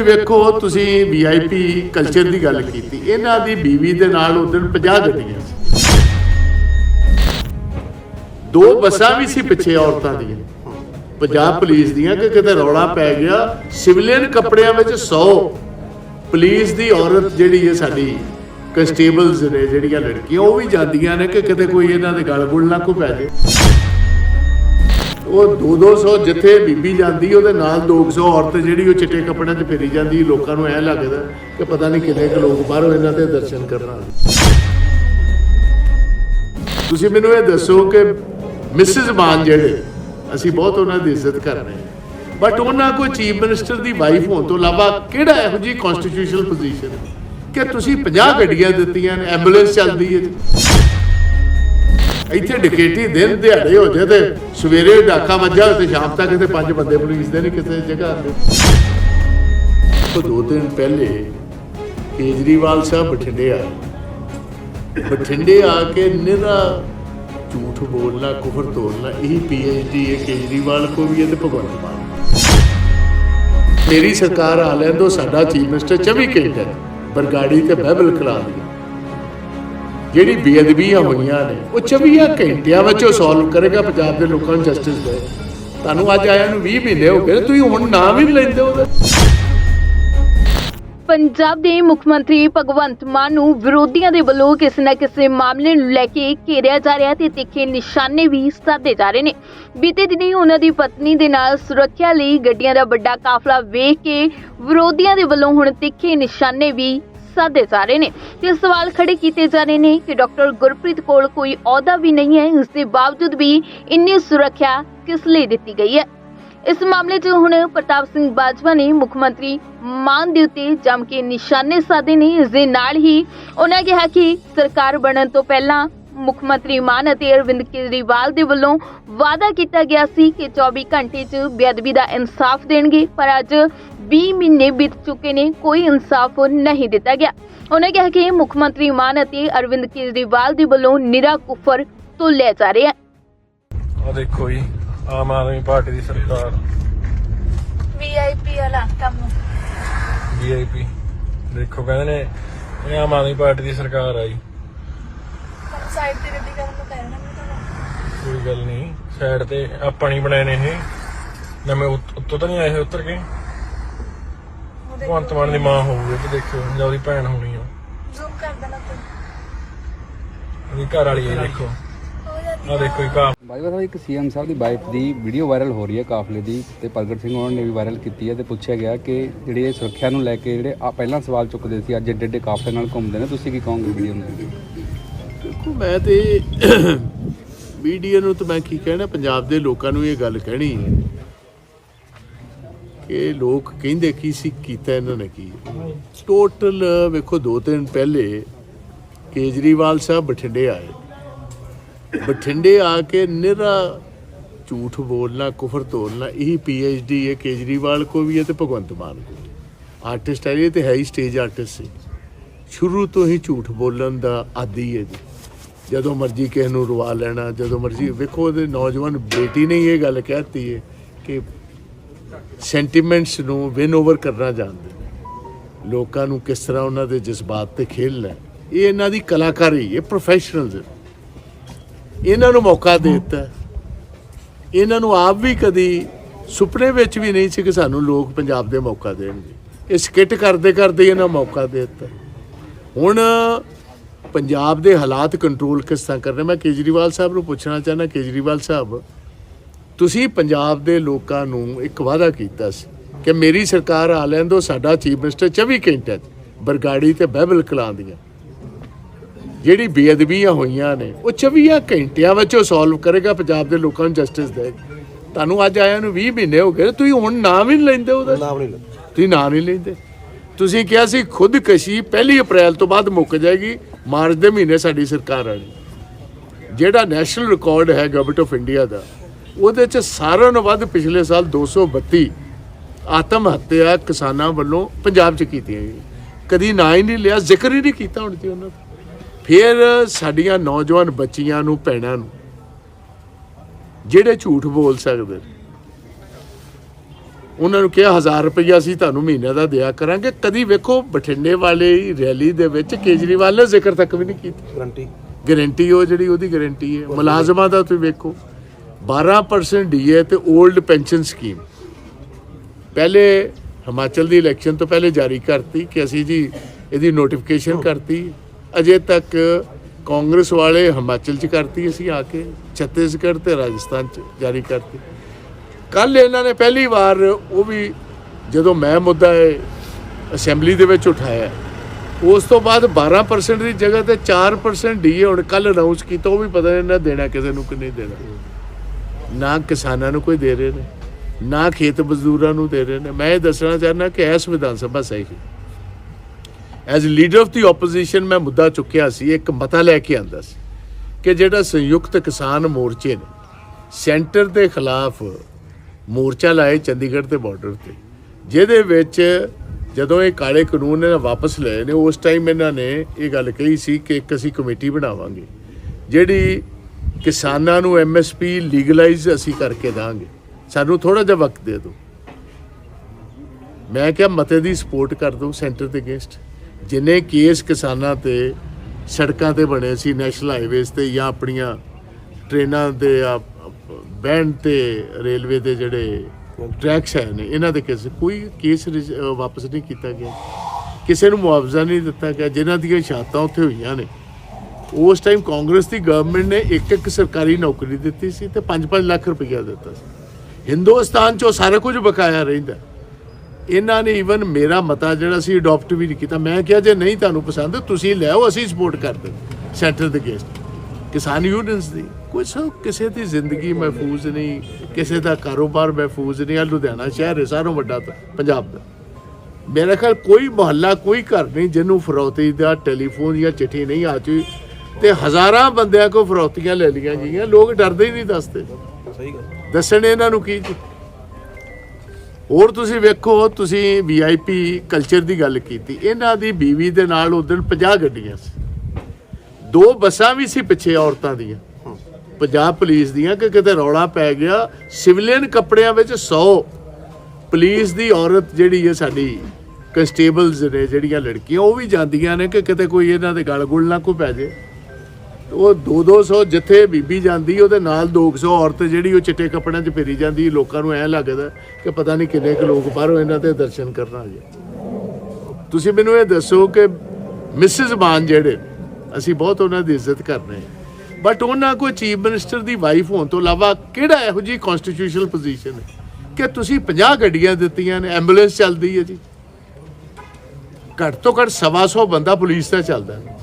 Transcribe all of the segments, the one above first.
ਤੁਸੀਂ ਵੇਖੋ, ਤੁਸੀਂ ਵੀਆਈਪੀ ਕਲਚਰ ਦੀ ਗੱਲ ਕੀਤੀ। ਇਹਨਾਂ ਦੀ ਬੀਵੀ ਦੇ ਨਾਲ ਉਦੋਂ 50 ਗੱਡੀਆਂ ਸੀ। ਦੋ ਬੱਸਾਂ ਵੀ ਸੀ ਪਿੱਛੇ ਔਰਤਾਂ ਦੀਆਂ। ਪੰਜਾਬ ਪੁਲਿਸ ਦੀਆਂ ਕਿ ਕਿਤੇ ਰੌਲਾ ਪੈ ਗਿਆ। ਸਿਵਲੀਅਨ ਕੱਪੜਿਆਂ ਵਿੱਚ 100 ਪੁਲਿਸ ਦੀ ਔਰਤ ਜਿਹੜੀ ਹੈ ਸਾਡੀ ਕਨਸਟੇਬਲਸ ਨੇ, ਜਿਹੜੀਆਂ ਲੜਕੀਆਂ, ਉਹ ਵੀ ਜਾਂਦੀਆਂ ਨੇ ਕਿ ਕਿਤੇ ਕੋਈ ਇਹਨਾਂ ਦੇ ਗਲ ਗੁਲ ਨਾ ਕੋ ਪੈ ਜਾਏ। ਉਹ 2-200 ਜਿੱਥੇ ਬੀਬੀ ਜਾਂਦੀ, ਉਹਦੇ ਨਾਲ 200 ਔਰਤ ਜਿਹੜੀ ਉਹ ਚਿੱਟੇ ਕੱਪੜਿਆਂ 'ਚ ਫੇਰੀ ਜਾਂਦੀ, ਲੋਕਾਂ ਨੂੰ ਐ ਲੱਗਦਾ ਕਿ ਪਤਾ ਨਹੀਂ ਕਿੰਨੇ ਕੁ ਲੋਕ ਬਾਹਰੋਂ ਇਹਨਾਂ ਦੇ ਦਰਸ਼ਨ ਕਰਨ ਆਉਂਦੇ। ਤੁਸੀਂ ਮੈਨੂੰ ਇਹ ਦੱਸੋ ਕਿ ਮਿਸਿਸ ਮਾਨ ਜਿਹੜੇ, ਅਸੀਂ ਬਹੁਤ ਉਹਨਾਂ ਦੀ ਇੱਜ਼ਤ ਕਰਦੇ ਹਾਂ। ਬਟ ਉਹਨਾਂ ਕੋਈ ਚੀਫ ਮਿਨਿਸਟਰ ਦੀ ਵਾਈਫ ਹੋਣ ਤੋਂ ਇਲਾਵਾ ਕਿਹੜਾ ਇਹੋ ਜੀ ਕਨਸਟੀਟਿਊਸ਼ਨਲ ਪੋਜੀਸ਼ਨ ਕਿ ਤੁਸੀਂ 50 ਗੱਡੀਆਂ ਦਿੱਤੀਆਂ ਨੇ, ਐਂਬੂਲੈਂਸ ਚੱਲਦੀ ਹੈ ਇੱਥੇ ਡਿਕੇਟੀ ਦਿਨ ਦਿਹਾੜੇ ਹੋ ਜਾਏ ਤੇ ਸਵੇਰੇ ਡਾਕਾ ਵੱਜਾ ਤੇ ਸ਼ਾਮ ਤੱਕ ਤੇ ਪੰਜ ਬੰਦੇ ਪੁਲਿਸ ਦੇ ਨਹੀਂ ਕਿਸੇ ਜਗ੍ਹਾ ਤੇ। ਦੋ ਦਿਨ ਪਹਿਲੇ ਕੇਜਰੀਵਾਲ ਸਾਹਿਬ ਬਠਿੰਡੇ ਆਏ। ਬਠਿੰਡੇ ਆ ਕੇ ਨਿਰਾ ਝੂਠ ਬੋਲਣਾ, ਕੁਫਰ ਤੋੜਨਾ, ਇਹ ਪੀਐਚਡੀ ਹੈ, ਕੇਜਰੀਵਾਲ ਕੋ ਵੀ ਹੈ ਤੇ ਭਗਵੰਤ ਮਾਨ ਮੇਰੀ ਸਰਕਾਰ ਆ ਲੈਂਦੋ ਸਾਡਾ ਚੀਫ ਮਿਨਿਸਟਰ 24 ਘੰਟੇ ਬਰਗਾੜੀ ਤੇ ਬਹਿਬਲ ਕਲਾ ਦੀ ਜਿਹੜੀ ਬੇਅਦਬੀਆਂ ਹੋਈਆਂ ਨੇ, ਉਹ 24 ਘੰਟਿਆਂ ਵਿੱਚ ਉਹ ਸੋਲਵ ਕਰੇਗਾ ਪੰਜਾਬ ਦੇ ਲੋਕਾਂ ਨੂੰ ਜਸਟਿਸ ਦੇ। ਤੁਹਾਨੂੰ ਅੱਜ ਆਇਆ ਨੂੰ 20 ਮਹੀਨੇ ਹੋ ਗਏ ਤੁਸੀਂ ਹੁਣ ਨਾਮ ਹੀ ਲੈਂਦੇ ਉਹਦਾ। ਪੰਜਾਬ ਦੇ ਮੁੱਖ ਮੰਤਰੀ ਭਗਵੰਤ ਮਾਨ ਨੂੰ ਵਿਰੋਧੀਆਂ ਦੇ ਵੱਲੋਂ ਕਿਸੇ ਨਾ ਕਿਸੇ ਮਾਮਲੇ ਨੂੰ ਲੈ ਕੇ ਘੇਰਿਆ ਜਾ ਰਿਹਾ ਤੇ ਤਿੱਖੇ ਨਿਸ਼ਾਨੇ ਵੀ ਸਾਧੇ ਜਾ ਰਹੇ ਨੇ। ਬੀਤੇ ਦਿਨੀ ਉਹਨਾਂ ਦੀ ਪਤਨੀ ਦੇ ਨਾਲ ਸੁਰੱਖਿਆ ਲਈ ਗੱਡੀਆਂ ਦਾ ਵੱਡਾ ਕਾਫਲਾ ਵੇਖ ਕੇ ਵਿਰੋਧੀਆਂ ਦੇ ਵੱਲੋਂ ਹੁਣ ਤਿੱਖੇ ਨਿਸ਼ਾਨੇ ਵੀ ਸਾਧੇ ਜਾ ਰਹੇ ਨੇ। ਤੇ ਸਵਾਲ ਖੜੇ ਕੀਤੇ ਜਾ ਰਹੇ ਨੇ ਕਿ ਡਾਕਟਰ ਗੁਰਪ੍ਰੀਤ ਕੋਲ ਕੋਈ ਅਹੁਦਾ ਵੀ ਨਹੀਂ ਹੈ ਉਸ ਦੇ ਬਾਵਜੂਦ ਵੀ ਇੰਨੀ ਸੁਰੱਖਿਆ ਕਿਸ ਲਈ ਦਿੱਤੀ ਗਈ ਹੈ? ਇਸ ਮਾਮਲੇ 'ਚ ਹੁਣ ਪ੍ਰਤਾਪ ਸਿੰਘ ਬਾਜਵਾ ਨੇ ਮੁੱਖ ਮੰਤਰੀ ਮਾਨ ਦੇ ਉੱਤੇ ਜੰਮ ਕੇ ਨਿਸ਼ਾਨੇ ਸਾਧੇ ਨੇ। ਇਸ ਦੇ ਨਾਲ ਹੀ ਉਹਨਾਂ ਕਿਹਾ ਕਿ ਸਰਕਾਰ ਬਣਨ ਤੋਂ ਪਹਿਲਾਂ ਮੁੱਖ ਮੰਤਰੀ ਮਾਨ ਅਤੇ ਅਰਵਿੰਦ ਕੇਜਰੀਵਾਲ ਦੇ ਵੱਲੋਂ ਵਾਅਦਾ ਕੀਤਾ ਗਿਆ ਸੀ ਕਿ 24 ਘੰਟੇ 'ਚ ਬੇਅਦਬੀ ਦਾ ਇਨਸਾਫ ਦੇਣਗੇ ਪਰ ਅੱਜ 20 ਮਹੀਨੇ ਬੀਤ ਚੁੱਕੇ ਨੇ ਕੋਈ ਇਨਸਾਫ ਨਹੀਂ ਦਿੱਤਾ ਗਿਆ। ਉਹਨਾਂ ਕਿਹਾ ਕਿ ਮੁੱਖ ਮੰਤਰੀ ਮਾਨ ਅਤੇ ਅਰਵਿੰਦ ਕੇਜਰੀਵਾਲ ਦੇ ਵੱਲੋਂ ਨਿਰਾ ਕੁਫਰ ਤੋਲਿਆ ਜਾ ਰਿਹਾ ਆ ਦੇਖੋ ਜੀ ਆਮ ਆਦਮੀ ਪਾਰਟੀ ਦੀ ਸਰਕਾਰ। ਵੀਆਈਪੀ ਵਾਲਾ ਕੰਮ। ਵੀਆਈਪੀ ਦੇਖੋ ਕਹਿੰਦੇ ਨੇ ਇਹ ਆਮ ਆਦਮੀ ਪਾਰਟੀ ਦੀ ਸਰਕਾਰ ਆਈ ਸਾਈਡ ਤੇ ਗੱਡੀ ਕਰਨ ਨੂੰ ਕਹਿਣਾ ਨਹੀਂ ਤਾਂ ਕੋਈ ਗੱਲ ਨਹੀਂ ਸਾਈਡ ਤੇ ਆਪਾਂ ਨਹੀਂ ਬਣਾਏ ਨੇ ਇਹ। ਨਵੇਂ ਉੱਤ- ਉੱਤੋਂ ਤਾਂ ਨਹੀਂ ਆਏ ਹੋਏ ਉੱਤਰ ਕੇ? ਭਗਵੰਤ ਮਾਨ ਦੀ ਮਾਂ ਹੋਊਗੀ ਤੇ ਦੇਖਿਓ ਜਾਂ ਉਹਦੀ ਭੈਣ ਹੋਣੀ ਆ। ਜ਼ੂਮ ਕਰ ਦੇਣਾ ਤੂੰ ਉਹਦੀ ਘਰ ਵਾਲੀ ਹੈ ਦੇਖੋ। ਹੋ ਜਾਂਦੀ ਆ। ਦੇਖੋ ਇੱਕ ਆ ਬਾਈਵਾ ਸਾਹਿਬ ਇੱਕ ਸੀਐਮ ਸਾਹਿਬ ਦੀ ਵਾਈਫ ਦੀ ਵੀਡੀਓ ਵਾਇਰਲ ਹੋ ਰਹੀ ਹੈ ਕਾਫਲੇ ਦੀ ਤੇ ਪ੍ਰਗਟ ਸਿੰਘ ਉਹਨਾਂ ਨੇ ਵੀ ਵਾਇਰਲ ਕੀਤੀ ਹੈ ਤੇ ਪੁੱਛਿਆ ਗਿਆ ਕਿ ਜਿਹੜੀ ਇਹ ਸੁਰੱਖਿਆ ਨੂੰ ਲੈ ਕੇ ਜਿਹੜੇ ਆ ਪਹਿਲਾਂ ਸਵਾਲ ਚੁੱਕਦੇ ਸੀ ਅੱਜ ਏਡੇ ਏਡੇ ਕਾਫਲੇ ਨਾਲ ਘੁੰਮਦੇ ਨੇ ਤੁਸੀਂ ਕੀ ਕਹੋਗੇ ਵੀਡੀਓ ਨੂੰ? ਦੇਖੋ, ਮੈਂ ਤੇ ਮੀਡੀਆ ਨੂੰ ਤਾਂ ਮੈਂ ਕੀ ਕਹਿਣਾ, ਪੰਜਾਬ ਦੇ ਲੋਕਾਂ ਨੂੰ ਇਹ ਗੱਲ ਕਹਿਣੀ ਹੈ ਕਿ ਲੋਕ ਕਹਿੰਦੇ ਕੀ ਸੀ, ਕੀਤਾ ਇਹਨਾਂ ਨੇ ਕੀ। ਟੋਟਲ ਵੇਖੋ, ਦੋ ਤਿੰਨ ਪਹਿਲੇ ਕੇਜਰੀਵਾਲ ਸਾਹਿਬ ਬਠਿੰਡੇ ਆਏ। ਬਠਿੰਡੇ ਆ ਕੇ ਨਿਰਾ ਝੂਠ ਬੋਲਣਾ, ਕੁਫਰ ਤੋਲਣਾ ਇਹੀ ਪੀਐਚਡੀ ਹੈ, ਕੇਜਰੀਵਾਲ ਕੋ ਵੀ ਹੈ ਤੇ ਭਗਵੰਤ ਮਾਨ ਕੋ ਆਰਟਿਸਟ ਹੈ, ਇਹ ਤੇ ਹੈ ਹੀ ਸਟੇਜ ਆਰਟਿਸਟ ਸੀ। ਸ਼ੁਰੂ ਤੋਂ ਹੀ ਝੂਠ ਬੋਲਣ ਦਾ ਆਦੀ ਹੈ ਜੀ। ਜਦੋਂ ਮਰਜ਼ੀ ਕਿਸੇ ਨੂੰ ਰਵਾ ਲੈਣਾ, ਜਦੋਂ ਮਰਜ਼ੀ, ਵੇਖੋ ਉਹਦੇ ਨੌਜਵਾਨ ਬੇਟੀ ਨੇ ਇਹ ਗੱਲ ਕਹਿਤੀ ਹੈ ਕਿ ਸੈਂਟੀਮੈਂਟਸ ਨੂੰ ਵਿਨ ਓਵਰ ਕਰਨਾ ਜਾਣਦੇ ਲੋਕਾਂ ਨੂੰ ਕਿਸ ਤਰ੍ਹਾਂ ਉਹਨਾਂ ਦੇ ਜਜ਼ਬਾਤ ਤੇ ਖੇਲਣਾ ਹੈ। ਇਹ ਇਹਨਾਂ ਦੀ ਕਲਾਕਾਰੀ ਇਹ ਪ੍ਰੋਫੈਸ਼ਨਲਸ ਇਹਨਾਂ ਨੂੰ ਮੌਕਾ ਦੇ ਦਿੱਤਾ। ਇਹਨਾਂ ਨੂੰ ਆਪ ਵੀ ਕਦੀ ਸੁਪਨੇ ਵਿੱਚ ਵੀ ਨਹੀਂ ਸੀ ਕਿ ਸਾਨੂੰ ਲੋਕ ਪੰਜਾਬ ਦੇ ਮੌਕਾ ਦੇਣਗੇ। ਇਹ ਸਕਿੱਟ ਕਰਦੇ ਕਰਦੇ ਇਹਨਾਂ ਮੌਕਾ ਦੇ ਦਿੱਤਾ। ਹੁਣ ਪੰਜਾਬ ਦੇ ਹਾਲਾਤ ਕੰਟਰੋਲ ਕਿਸ ਤਰ੍ਹਾਂ ਕਰਨੇ ਮੈਂ ਕੇਜਰੀਵਾਲ ਸਾਹਿਬ ਨੂੰ ਪੁੱਛਣਾ ਚਾਹੁੰਦਾ ਕੇਜਰੀਵਾਲ ਸਾਹਿਬ ਤੁਸੀਂ ਪੰਜਾਬ ਦੇ ਲੋਕਾਂ ਨੂੰ ਇੱਕ ਵਾਅਦਾ ਕੀਤਾ ਸੀ ਕਿ ਮੇਰੀ ਸਰਕਾਰ ਆ ਲੈਂਦੋ ਸਾਡਾ ਚੀਫ ਮਿਨਿਸਟਰ 24 ਘੰਟੇ ਬਰਗਾੜੀ ਤੇ ਬਹਿਬਲ ਕਲਾਂ ਦੀਆਂ। ਜਿਹੜੀ ਬੇਅਦਬੀਆਂ ਹੋਈਆਂ ਨੇ ਉਹ 24 ਘੰਟਿਆਂ ਵਿੱਚ ਉਹ ਸੋਲਵ ਕਰੇਗਾ ਪੰਜਾਬ ਦੇ ਲੋਕਾਂ ਨੂੰ ਜਸਟਿਸ ਦੇ ਤੁਹਾਨੂੰ ਅੱਜ ਆਇਆ ਨੂੰ 20 ਮਹੀਨੇ ਹੋ ਗਏ ਤੁਸੀਂ ਹੁਣ ਨਾਮ ਹੀ ਨਹੀਂ ਲੈਂਦੇ ਉਹਦਾ? ਨਾਮ ਨਹੀਂ ਲੈਂਦੇ। ਤੁਸੀਂ ਨਾਮ ਨਹੀਂ ਲੈਂਦੇ। ਤੁਸੀਂ ਕਿਹਾ ਸੀ ਖੁਦਕਸ਼ੀ ਪਹਿਲੀ ਅਪ੍ਰੈਲ ਤੋਂ ਬਾਅਦ ਮੁੱਕ ਜਾਏਗੀ ਮਾਰਚ ਦੇ ਮਹੀਨੇ ਸਾਡੀ ਸਰਕਾਰ ਆਣੀ। ਜਿਹੜਾ ਨੈਸ਼ਨਲ ਰਿਕਾਰਡ ਹੈ ਗਵਰਨਮੈਂਟ ਆਫ ਇੰਡੀਆ ਦਾ, ਉਹਦੇ ਚ ਸਾਰਿਆਂ ਨਾਲੋਂ ਵੱਧ ਪਿਛਲੇ ਸਾਲ 232 ਆਤਮ ਹੱਤਿਆ ਕਿਸਾਨਾਂ ਵੱਲੋਂ ਪੰਜਾਬ ਚ ਕੀਤੀਆਂ ਗਈਆਂ। ਕਦੀ ਨਾਂ ਹੀ ਨਹੀਂ ਲਿਆ, ਜ਼ਿਕਰ ਹੀ ਨਹੀਂ ਕੀਤਾ ਹੁਣ ਤੇ ਉਹਨਾਂ ਦਾ। ਫਿਰ ਸਾਡੀਆਂ ਨੌਜਵਾਨ ਬੱਚੀਆਂ ਨੂੰ, ਭੈਣਾਂ ਨੂੰ, ਜਿਹੜੇ ਝੂਠ ਬੋਲ ਸਕਦੇ ਨੇ ਉਹਨਾਂ ਨੂੰ ਕਿਹਾ 1000 ਰੁਪਈਆ ਅਸੀਂ ਤੁਹਾਨੂੰ ਮਹੀਨੇ ਦਾ ਦਿਆ ਕਰਾਂਗੇ। ਕਦੀ ਵੇਖੋ ਬਠਿੰਡੇ ਵਾਲੇ ਰੈਲੀ ਦੇ ਵਿੱਚ ਕੇਜਰੀਵਾਲ ਨੇ ਜ਼ਿਕਰ ਤੱਕ ਵੀ ਨਹੀਂ ਕੀਤਾ। ਗਰੰਟੀ ਗਾਰੰਟੀ ਉਹ ਜਿਹੜੀ ਉਹਦੀ ਗਾਰੰਟੀ ਹੈ। ਮੁਲਾਜ਼ਮਾਂ ਦਾ ਤੁਸੀਂ ਵੇਖੋ 12% ਡੀਏ ਤੇ 올ਡ ਪੈਨਸ਼ਨ ਸਕੀਮ ਪਹਿਲੇ ਹਿਮਾਚਲ ਦੀ ਇਲੈਕਸ਼ਨ ਤੋਂ ਪਹਿਲੇ ਜਾਰੀ ਕਰਤੀ ਕਿ ਅਸੀਂ ਜੀ ਇਹਦੀ ਨੋਟੀਫਿਕੇਸ਼ਨ ਕਰਤੀ। ਅਜੇ ਤੱਕ ਕਾਂਗਰਸ ਵਾਲੇ ਹਿਮਾਚਲ ਚ ਕਰਤੀ ਅਸੀਂ ਆ ਕੇ ਛੱਤੀਸਗੜ੍ਹ ਤੇ ਰਾਜਸਥਾਨ ਚ ਜਾਰੀ ਕਰਤੀ। ਕੱਲ ਇਹਨਾਂ ਨੇ ਪਹਿਲੀ ਵਾਰ ਉਹ ਵੀ ਜਦੋਂ ਮੈਂ ਮੁੱਦਾ ਇਹ ਅਸੈਂਬਲੀ ਦੇ ਵਿੱਚ ਉਠਾਇਆ, ਉਸ ਤੋਂ ਬਾਅਦ 12% ਦੀ ਜਗ੍ਹਾ ਤੇ 4% ਡੀਏ ਹੁਣ ਕੱਲ ਅਨਾਉਂਸ ਕੀਤਾ, ਉਹ ਵੀ ਪਤਾ ਨਹੀਂ ਨਾ ਦੇਣਾ ਕਿਸੇ ਨੂੰ ਕਿ ਨਹੀਂ ਦੇਣਾ। ਨਾ ਕਿਸਾਨਾਂ ਨੂੰ ਕੋਈ ਦੇ ਰਹੇ ਨੇ, ਨਾ ਖੇਤ ਮਜ਼ਦੂਰਾਂ ਨੂੰ ਦੇ ਰਹੇ ਨੇ। ਮੈਂ ਇਹ ਦੱਸਣਾ ਚਾਹੁੰਦਾ ਕਿ ਇਸ ਵਿਧਾਨ ਸਭਾ ਸਹੀ as leader of the opposition ਮੈਂ ਮੁੱਦਾ ਚੁੱਕਿਆ ਸੀ, ਇੱਕ ਮਤਾ ਲੈ ਕੇ ਆਂਦਾ ਸੀ ਕਿ ਜਿਹੜਾ ਸੰਯੁਕਤ ਕਿਸਾਨ ਮੋਰਚੇ ਨੇ, ਸੈਂਟਰ ਦੇ ਖਿਲਾਫ ਮੋਰਚਾ ਲਾਏ ਚੰਡੀਗੜ੍ਹ ਦੇ ਬਾਰਡਰ ਤੇ। ਜਿਹਦੇ ਵਿੱਚ ਜਦੋਂ ਇਹ ਕਾਲੇ ਕਾਨੂੰਨ ਇਹਨਾਂ ਵਾਪਸ ਲਏ ਨੇ, ਉਸ ਟਾਈਮ ਇਹਨਾਂ ਨੇ ਇਹ ਗੱਲ ਕਹੀ ਸੀ ਕਿ ਇੱਕ ਅਸੀਂ ਕਮੇਟੀ ਬਣਾਵਾਂਗੇ, ਜਿਹੜੀ ਕਿਸਾਨਾਂ ਨੂੰ ਐਮਐਸਪੀ ਲੀਗਲਾਈਜ਼ ਅਸੀਂ ਕਰਕੇ ਦਾਂਗੇ। ਸਾਨੂੰ ਥੋੜਾ ਜਿਹਾ ਵਕਤ ਦੇ ਦਿਓ। ਮੈਂ ਕਿਹਾ ਮਤੇ ਦੀ ਸਪੋਰਟ ਕਰ ਦਿਓ ਸੈਂਟਰ ਦੇ ਅਗੇਂਸਟ ਜਿੰਨੇ ਕੇਸ ਕਿਸਾਨਾਂ ਤੇ ਸੜਕਾਂ ਤੇ ਬਣੇ ਸੀ ਨੈਸ਼ਨਲ ਹਾਈਵੇਜ਼ ਤੇ ਜਾਂ ਆਪਣੀਆਂ ਟ੍ਰੇਨਾਂ ਦੇ ਆ ਬੈਂਡ ਤੇ ਰੇਲਵੇ ਦੇ ਜਿਹੜੇ ਟਰੈਕਸ ਹੈ ਨੇ, ਇਹਨਾਂ ਦੇ ਕਿਸੇ ਕੋਈ ਕੇਸ ਵਾਪਸ ਨਹੀਂ ਕੀਤਾ ਗਿਆ। ਕਿਸੇ ਨੂੰ ਮੁਆਵਜ਼ਾ ਨਹੀਂ ਦਿੱਤਾ ਗਿਆ, ਜਿਨ੍ਹਾਂ ਦੀਆਂ ਸ਼ਹਾਦਤਾਂ ਉੱਥੇ ਹੋਈਆਂ ਨੇ। ਉਸ ਟਾਈਮ ਕਾਂਗਰਸ ਦੀ ਗਵਰਨਮੈਂਟ ਨੇ ਇੱਕ ਇੱਕ ਸਰਕਾਰੀ ਨੌਕਰੀ ਦਿੱਤੀ ਸੀ ਤੇ 5-5 ਲੱਖ ਰੁਪਈਆ ਦਿੱਤਾ ਸੀ। ਹਿੰਦੁਸਤਾਨ 'ਚ ਉਹ ਸਾਰਾ ਕੁਝ ਬਕਾਇਆ ਰਹਿੰਦਾ ਇਹਨਾਂ ਨੇ ਈਵਨ ਮੇਰਾ ਮਤਾ ਜਿਹੜਾ ਸੀ ਅਡਾਪਟ ਵੀ ਨਹੀਂ ਕੀਤਾ। ਮੈਂ ਕਿਹਾ, ਜੇ ਨਹੀਂ ਤੁਹਾਨੂੰ ਪਸੰਦ, ਤੁਸੀਂ ਲੈ ਅਸੀਂ ਸਪੋਰਟ ਕਰਦੇ ਸੈਂਟਰ ਦੇ ਗੇਸਟ ਕਿਸਾਨ ਯੂਨੀਅਨਸ ਦੀ। ਸੋ ਕਿਸੇ ਦੀ ਜ਼ਿੰਦਗੀ ਮਹਿਫੂਜ਼ ਨਹੀਂ ਕਿਸੇ ਦਾ ਕਾਰੋਬਾਰ ਮਹਿਫੂਜ਼ ਨਹੀਂ। ਆ ਲੁਧਿਆਣਾ ਸ਼ਹਿਰ ਹੈ ਸਾਰੋਂ ਵੱਡਾ ਤਾਂ ਪੰਜਾਬ ਦਾ। ਮੇਰੇ ਖਿਆਲ ਕੋਈ ਮੁਹੱਲਾ ਕੋਈ ਘਰ ਨਹੀਂ ਜਿਹਨੂੰ ਫਰੌਤੀ ਦਾ ਟੈਲੀਫੋਨ ਜਾਂ ਚਿੱਠੀ ਨਹੀਂ ਆ ਚੁਈ ਤੇ ਹਜ਼ਾਰਾਂ ਬੰਦਿਆਂ ਕੋ ਫਰੌਤੀਆਂ ਲੈ ਲਈਆਂ ਗਈਆਂ ਲੋਕ ਡਰਦੇ ਹੀ ਨਹੀਂ ਦੱਸਦੇ। ਸਹੀ ਗੱਲ। ਦੱਸਣ ਇਹਨਾਂ ਨੂੰ ਕੀ ਹੋਰ ਤੁਸੀਂ ਵੇਖੋ ਤੁਸੀਂ ਵੀਆਈਪੀ ਕਲਚਰ ਦੀ ਗੱਲ ਕੀਤੀ। ਇਹਨਾਂ ਦੀ ਬੀਵੀ ਦੇ ਨਾਲ ਉਦੋਂ 50 ਗੱਡੀਆਂ ਸੀ। ਦੋ ਬੱਸਾਂ ਵੀ ਸੀ ਪਿੱਛੇ ਔਰਤਾਂ ਦੀਆਂ। ਪੰਜਾਬ ਪੁਲਿਸ ਦੀਆਂ ਕਿ ਕਿਤੇ ਰੌਲਾ ਪੈ ਗਿਆ, ਸਿਵਲੀਅਨ ਕੱਪੜਿਆਂ ਵਿੱਚ 100 ਪੁਲਿਸ ਦੀ ਔਰਤ ਜਿਹੜੀ ਹੈ ਸਾਡੀ ਕਨਸਟੇਬਲਸ ਨੇ, ਜਿਹੜੀਆਂ ਲੜਕੀਆਂ, ਉਹ ਵੀ ਜਾਂਦੀਆਂ ਨੇ ਕਿ ਕਿਤੇ ਕੋਈ ਇਹਨਾਂ ਦੇ ਗਲ ਗੁਲ ਨਾ ਕੋਈ ਪੈ ਜੇ। ਉਹ 2-200 ਜਿੱਥੇ ਬੀਬੀ ਜਾਂਦੀ, ਉਹਦੇ ਨਾਲ 200 ਔਰਤ ਜਿਹੜੀ ਉਹ ਚਿੱਟੇ ਕੱਪੜਿਆਂ 'ਚ ਫੇਰੀ ਜਾਂਦੀ, ਲੋਕਾਂ ਨੂੰ ਐ ਲੱਗਦਾ ਕਿ ਪਤਾ ਨਹੀਂ ਕਿੰਨੇ ਕੁ ਲੋਕ ਬਾਹਰੋਂ ਇਹਨਾਂ ਦੇ ਦਰਸ਼ਨ ਕਰਨ ਆ ਗਏ। ਤੁਸੀਂ ਮੈਨੂੰ ਇਹ ਦੱਸੋ ਕਿ ਮਿਸਿਸ ਮਾਨ ਜਿਹੜੇ, ਅਸੀਂ ਬਹੁਤ ਉਹਨਾਂ ਦੀ ਇੱਜ਼ਤ ਕਰਨੇ ਹਾਂ ਬਟ ਉਹਨਾਂ ਕੋਈ ਚੀਫ ਮਿਨਿਸਟਰ ਦੀ ਵਾਈਫ ਹੋਣ ਤੋਂ ਇਲਾਵਾ ਕਿਹੜਾ ਇਹੋ ਜੀ ਕਨਸਟੀਟਿਊਸ਼ਨਲ ਪੋਜੀਸ਼ਨ ਹੈ? ਕਿ ਤੁਸੀਂ 50 ਗੱਡੀਆਂ ਦਿੱਤੀਆਂ ਨੇ ਐਂਬੂਲੈਂਸ ਚੱਲਦੀ ਹੈ ਜੀ। ਘੱਟ ਤੋਂ ਘੱਟ ਸਵਾ ਸੌ ਬੰਦਾ ਪੁਲਿਸ ਦਾ ਚੱਲਦਾ ਹੈ।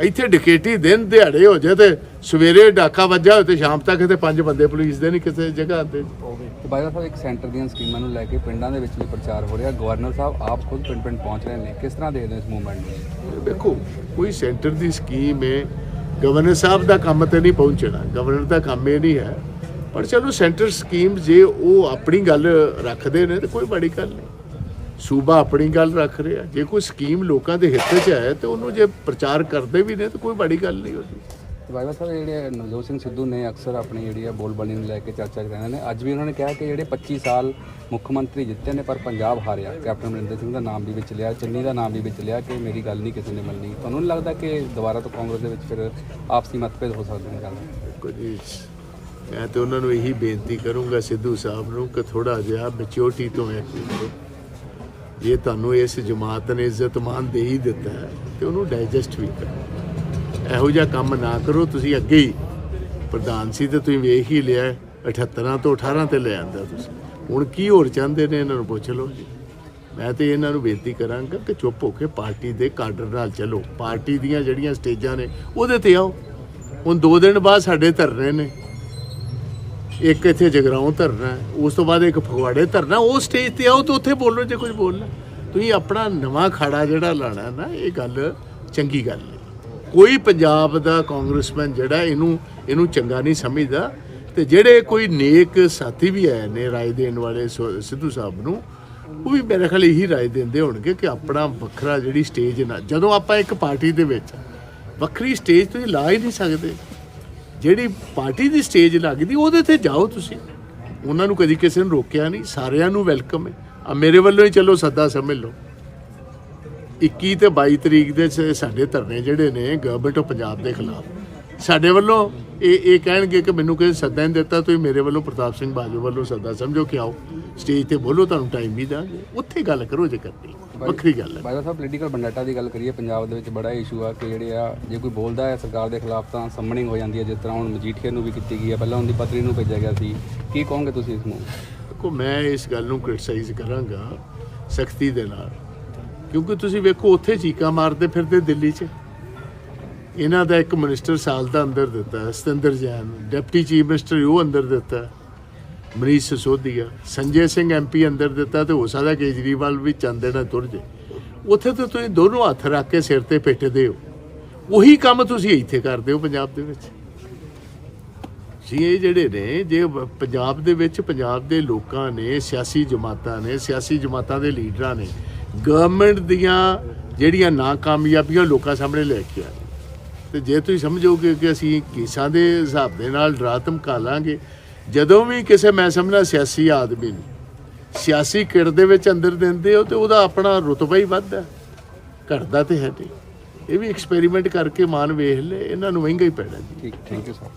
ਇੱਥੇ ਡਕੇਟੀ ਦਿਨ ਦਿਹਾੜੇ ਹੋ ਜਾਏ ਤੇ ਸਵੇਰੇ ਡਾਕਾ ਵੱਜਾ ਹੋਏ ਤੇ ਸ਼ਾਮ ਤੱਕ ਤੇ ਪੰਜ ਬੰਦੇ ਪੁਲਿਸ ਦੇ ਨਹੀਂ ਕਿਸੇ ਜਗ੍ਹਾ ਤੇ। ਤੇ ਬਾਈ ਸਾਹਿਬ ਇੱਕ ਸੈਂਟਰ ਦੀਆਂ ਸਕੀਮਾਂ ਨੂੰ ਲੈ ਕੇ ਪਿੰਡਾਂ ਦੇ ਵਿੱਚ ਵੀ ਪ੍ਰਚਾਰ ਹੋ ਰਿਹਾ। ਗਵਰਨਰ ਸਾਹਿਬ ਆਪ ਖੁਦ ਪਿੰਡ ਪਿੰਡ ਪਹੁੰਚ ਰਹੇ ਨੇ। ਕਿਸ ਤਰ੍ਹਾਂ ਦੇਖਦੇ ਇਸ ਮੂਵਮੈਂਟ ਨੂੰ? ਦੇਖੋ ਕੋਈ ਸੈਂਟਰ ਦੀ ਸਕੀਮ ਹੈ ਗਵਰਨਰ ਸਾਹਿਬ ਦਾ ਕੰਮ ਤੇ ਨਹੀਂ ਪਹੁੰਚਣਾ। ਗਵਰਨਰ ਦਾ ਕੰਮ ਇਹ ਨਹੀਂ ਹੈ। ਪਰ ਚਲੋ ਸੈਂਟਰ ਸਕੀਮ ਜੇ ਉਹ ਆਪਣੀ ਗੱਲ ਰੱਖਦੇ ਨੇ ਤੇ ਕੋਈ ਬੜੀ ਗੱਲ ਨਹੀਂ। ਸੂਬਾ ਆਪਣੀ ਗੱਲ ਰੱਖ ਰਿਹਾ। ਜੇ ਕੋਈ ਸਕੀਮ ਲੋਕਾਂ ਦੇ ਹਿੱਤ 'ਚ ਹੈ ਤੇ ਉਹਨੂੰ ਜੇ ਪ੍ਰਚਾਰ ਕਰਦੇ ਵੀ ਨੇ ਤਾਂ ਕੋਈ ਬੜੀ ਗੱਲ ਨਹੀਂ ਹੁੰਦੀ ਤੇ ਬਾਈ ਸਾਹਿਬ ਜਿਹੜੇ ਨਵਜੋਤ ਸਿੰਘ ਸਿੱਧੂ ਨੇ ਅਕਸਰ ਆਪਣੀ ਜਿਹੜੀ ਆ ਬੋਲਬਾਣੀ ਨੂੰ ਲੈ ਕੇ ਚਰਚਾ 'ਚ ਰਹਿੰਦੇ ਨੇ। ਅੱਜ ਵੀ ਉਹਨਾਂ ਨੇ ਕਿਹਾ ਕਿ ਜਿਹੜੇ 25 ਸਾਲ ਮੁੱਖ ਮੰਤਰੀ ਜਿੱਤੇ ਨੇ, ਪਰ ਪੰਜਾਬ ਹਾਰਿਆ। ਕੈਪਟਨ ਅਮਰਿੰਦਰ ਸਿੰਘ ਦਾ ਨਾਮ ਵੀ ਵਿੱਚ ਲਿਆ, ਚੰਨੀ ਦਾ ਨਾਮ ਵੀ ਵਿੱਚ ਲਿਆ ਕਿ ਮੇਰੀ ਗੱਲ ਨਹੀਂ ਕਿਸੇ ਨੇ ਮੰਨੀ। ਤੁਹਾਨੂੰ ਨਹੀਂ ਲੱਗਦਾ ਕਿ ਦੁਬਾਰਾ ਤੋਂ ਕਾਂਗਰਸ ਦੇ ਵਿੱਚ ਫਿਰ ਆਪਸੀ ਮਤਭੇਦ ਹੋ ਸਕਦੇ ਨੇ ਗੱਲ? ਦੇਖੋ ਮੈਂ ਤੇ ਉਹਨਾਂ ਨੂੰ ਇਹੀ ਬੇਨਤੀ ਕਰੂੰਗਾ ਸਿੱਧੂ ਸਾਹਿਬ ਨੂੰ ਕਿ ਥੋੜਾ ਜਿਹਾ ਮੈਚਿਓਰਟੀ ਤੋਂ ਐਕਟ ਕਰੋ। ਜੇ ਤੁਹਾਨੂੰ ਇਸ ਜਮਾਤ ਨੇ ਇੱਜ਼ਤ ਮਾਨ ਦੇ ਹੀ ਦਿੱਤਾ ਹੈ, ਤੇ ਉਹਨੂੰ ਡਾਈਜੈਸਟ ਵੀ ਕਰੋ। ਇਹੋ ਜਿਹਾ ਕੰਮ ਨਾ ਕਰੋ, ਤੁਸੀਂ ਅੱਗੇ ਹੀ ਪ੍ਰਧਾਨ ਸੀ ਤੇ ਤੁਸੀਂ ਵੇਖ ਹੀ ਲਿਆ 78 ਤੋਂ 18 ਤੇ ਲੈ ਆਂਦਾ ਤੁਸੀਂ। ਹੁਣ ਕੀ ਹੋਰ ਚਾਹੁੰਦੇ ਨੇ, ਇਹਨਾਂ ਨੂੰ ਪੁੱਛ ਲਓ ਜੀ। ਮੈਂ ਤੇ ਇਹਨਾਂ ਨੂੰ ਬੇਨਤੀ ਕਰਾਂਗਾ ਕਿ ਚੁੱਪ ਹੋ ਕੇ ਪਾਰਟੀ ਦੇ ਕਾਡਰ ਨਾਲ ਚੱਲੋ। ਪਾਰਟੀ ਦੀਆਂ ਜਿਹੜੀਆਂ ਸਟੇਜਾਂ ਨੇ, ਉਹਦੇ ਤੇ ਆਓ। ਹੁਣ 2 ਦਿਨ ਬਾਅਦ ਸਾਡੇ ਧਰਨੇ ਨੇ। ਇੱਕ ਇੱਥੇ ਜਗਰਾਉਂ ਧਰਨਾ ਉਸ ਤੋਂ ਬਾਅਦ ਇੱਕ ਫਗਵਾੜੇ ਧਰਨਾ ਉਹ ਸਟੇਜ ਤੇ ਆਓ ਤੇ ਉੱਥੇ ਬੋਲੋ, ਜੇ ਕੁਝ ਬੋਲਣਾ। ਤੁਸੀਂ ਆਪਣਾ ਨਵਾਂ ਖਾੜਾ ਜਿਹੜਾ ਲਾਣਾ ਨਾ, ਇਹ ਗੱਲ ਚੰਗੀ ਗੱਲ ਹੈ। ਕੋਈ ਪੰਜਾਬ ਦਾ ਕਾਂਗਰਸਮੈਨ ਜਿਹੜਾ ਇਹਨੂੰ ਇਹਨੂੰ ਚੰਗਾ ਨਹੀਂ ਸਮਝਦਾ। ਤੇ ਜਿਹੜੇ ਕੋਈ ਨੇਕ ਸਾਥੀ ਵੀ ਆਏ ਨੇ ਰਾਏ ਦੇਣ ਵਾਲੇ ਸੋ- ਸਿੱਧੂ ਸਾਹਿਬ ਨੂੰ, ਉਹ ਵੀ ਮੇਰੇ ਖਿਆਲ ਇਹੀ ਰਾਏ ਦਿੰਦੇ ਹੋਣਗੇ ਕਿ ਆਪਣਾ ਵੱਖਰਾ ਜਿਹੜੀ ਸਟੇਜ ਨਾ, ਜਦੋਂ ਆਪਾਂ ਇੱਕ ਪਾਰਟੀ ਦੇ ਵਿੱਚ ਵੱਖਰੀ ਸਟੇਜ ਤੁਸੀਂ ਲਾ ਹੀ ਨਹੀਂ ਸਕਦੇ। ਜਿਹੜੀ ਪਾਰਟੀ ਦੀ ਸਟੇਜ ਲੱਗਦੀ, ਉਹਦੇ ਤੇ ਜਾਓ ਤੁਸੀਂ। ਉਹਨਾਂ ਨੂੰ ਕਦੀ ਕਿਸੇ ਨੇ ਰੋਕਿਆ ਨਹੀਂ, ਸਾਰਿਆਂ ਨੂੰ ਵੈਲਕਮ ਹੈ। ਆ ਮੇਰੇ ਵੱਲੋਂ ਹੀ ਚਲੋ, ਸੱਦਾ ਸਮਝ ਲਓ। 21 ਤੇ 22 ਤਰੀਕ ਦੇ ਸਾਡੇ ਧਰਨੇ ਜਿਹੜੇ ਨੇ ਗਵਰਨਮੈਂਟ ਆਫ ਪੰਜਾਬ ਦੇ ਖਿਲਾਫ। ਸਾਡੇ ਵੱਲੋਂ ਇਹ ਇਹ ਕਹਿਣਗੇ ਕਿ ਮੈਨੂੰ ਕਿਸੇ ਸੱਦਾ ਨਹੀਂ ਦਿੱਤਾ ਤੁਸੀਂ ਮੇਰੇ ਵੱਲੋਂ ਪ੍ਰਤਾਪ ਸਿੰਘ ਬਾਜੂ ਵੱਲੋਂ ਸੱਦਾ ਸਮਝੋ ਕਿ ਆਓ। ਸਟੇਜ ਤੇ ਬੋਲੋ ਤੁਹਾਨੂੰ ਟਾਈਮ ਵੀ ਦਾਂਗੇ। ਉੱਥੇ ਗੱਲ ਕਰੋ ਜੇ ਕਰਨੀ ਵੱਖਰੀ ਗੱਲ ਹੈ। ਬਾਈ ਸਾਹਿਬ ਪੋਲੀਟੀਕਲ ਬੰਡਾਟਾ ਦੀ ਗੱਲ ਕਰੀਏ ਪੰਜਾਬ ਦੇ ਵਿੱਚ ਬੜਾ ਇਸ਼ੂ ਆ ਕਿ ਜਿਹੜੇ ਆ ਜੇ ਕੋਈ ਬੋਲਦਾ ਹੈ ਸਰਕਾਰ ਦੇ ਖਿਲਾਫ ਤਾਂ ਸਮਨਿੰਗ ਹੋ ਜਾਂਦੀ ਹੈ ਜਿਸ ਤਰ੍ਹਾਂ ਹੁਣ ਮਜੀਠੀਆ ਨੂੰ ਵੀ ਕੀਤੀ ਗਈ ਹੈ ਪਹਿਲਾਂ ਉਹਦੀ ਪਤਨੀ ਨੂੰ ਭੇਜਿਆ ਗਿਆ ਸੀ। ਕੀ ਕਹੋਗੇ ਤੁਸੀਂ ਇਸ ਨੂੰ? ਦੇਖੋ ਮੈਂ ਇਸ ਗੱਲ ਨੂੰ ਕ੍ਰਿਟਿਸਾਈਜ਼ ਕਰਾਂਗਾ ਸਖਤੀ ਦੇ ਨਾਲ। ਕਿਉਂਕਿ ਤੁਸੀਂ ਵੇਖੋ, ਉੱਥੇ ਚੀਕਾ ਮਾਰਦੇ ਫਿਰਦੇ ਦਿੱਲੀ 'ਚ। ਇਹਨਾਂ ਦਾ ਇੱਕ ਮਿਨਿਸਟਰ ਸਾਲ ਦਾ ਅੰਦਰ ਦਿੱਤਾ Satinder Jain. Deputy chief minister ਉਹ ਅੰਦਰ ਦਿੱਤਾ ਮਨੀਸ਼ ਸਿਸੋਦੀਆ। ਸੰਜੇ ਸਿੰਘ ਐਮਪੀ ਅੰਦਰ ਦਿੱਤਾ ਤੇ ਹੋ ਸਕਦਾ ਕੇਜਰੀਵਾਲ ਵੀ ਚੰਦੇ ਨਾਲ ਤੁਰ ਜੇ। ਉੱਥੇ ਤਾਂ ਤੁਸੀਂ ਦੋਨੋਂ ਹੱਥ ਰੱਖ ਕੇ ਸਿਰ ਤੇ ਪਿੱਟਦੇ ਹੋ। ਉਹੀ ਕੰਮ ਤੁਸੀਂ ਇੱਥੇ ਕਰਦੇ ਹੋ ਪੰਜਾਬ ਦੇ ਵਿੱਚ। ਜੀ, ਇਹ ਜਿਹੜੇ ਨੇ, ਜੇ ਪੰਜਾਬ ਦੇ ਵਿੱਚ ਪੰਜਾਬ ਦੇ ਲੋਕਾਂ ਨੇ, ਸਿਆਸੀ ਜਮਾਤਾਂ ਨੇ, ਸਿਆਸੀ ਜਮਾਤਾਂ ਦੇ ਲੀਡਰਾਂ ਨੇ ਗਵਰਨਮੈਂਟ ਦੀਆਂ ਜਿਹੜੀਆਂ ਨਾਕਾਮਯਾਬੀਆਂ ਲੋਕਾਂ ਸਾਹਮਣੇ ਲੈ ਕੇ ਆਏ। ਤੇ ਜੇ ਤੁਸੀਂ ਸਮਝੋਗੇ ਕਿ ਅਸੀਂ ਕੇਸਾਂ ਦੇ ਹਿਸਾਬ ਦੇ ਨਾਲ ਡਰਾ ਧਮਕਾ ਲਾਂਗੇ, ਜਦੋਂ ਵੀ ਕਿਸੇ ਮੈਂ ਸਮਝਣਾ ਸਿਆਸੀ ਆਦਮੀ ਨੂੰ, ਸਿਆਸੀ ਕਿੜ ਦੇ ਵਿੱਚ ਅੰਦਰ ਦਿੰਦੇ ਹੋ ਤੇ ਉਹਦਾ ਆਪਣਾ ਰੁਤਬਾ ਹੀ ਵੱਧਦਾ ਘਟਦਾ ਤੇ ਹੈ ਨਹੀਂ। ਇਹ ਵੀ ਐਕਸਪੈਰੀਮੈਂਟ ਕਰਕੇ ਮਾਨ ਵੇਖ ਲੈ ਇਹਨਾਂ ਨੂੰ ਮਹਿੰਗਾ ਹੀ ਪੈਣਾ ਜੀ। ਠੀਕ ਥੈਂਕ ਯੂ ਸਰ।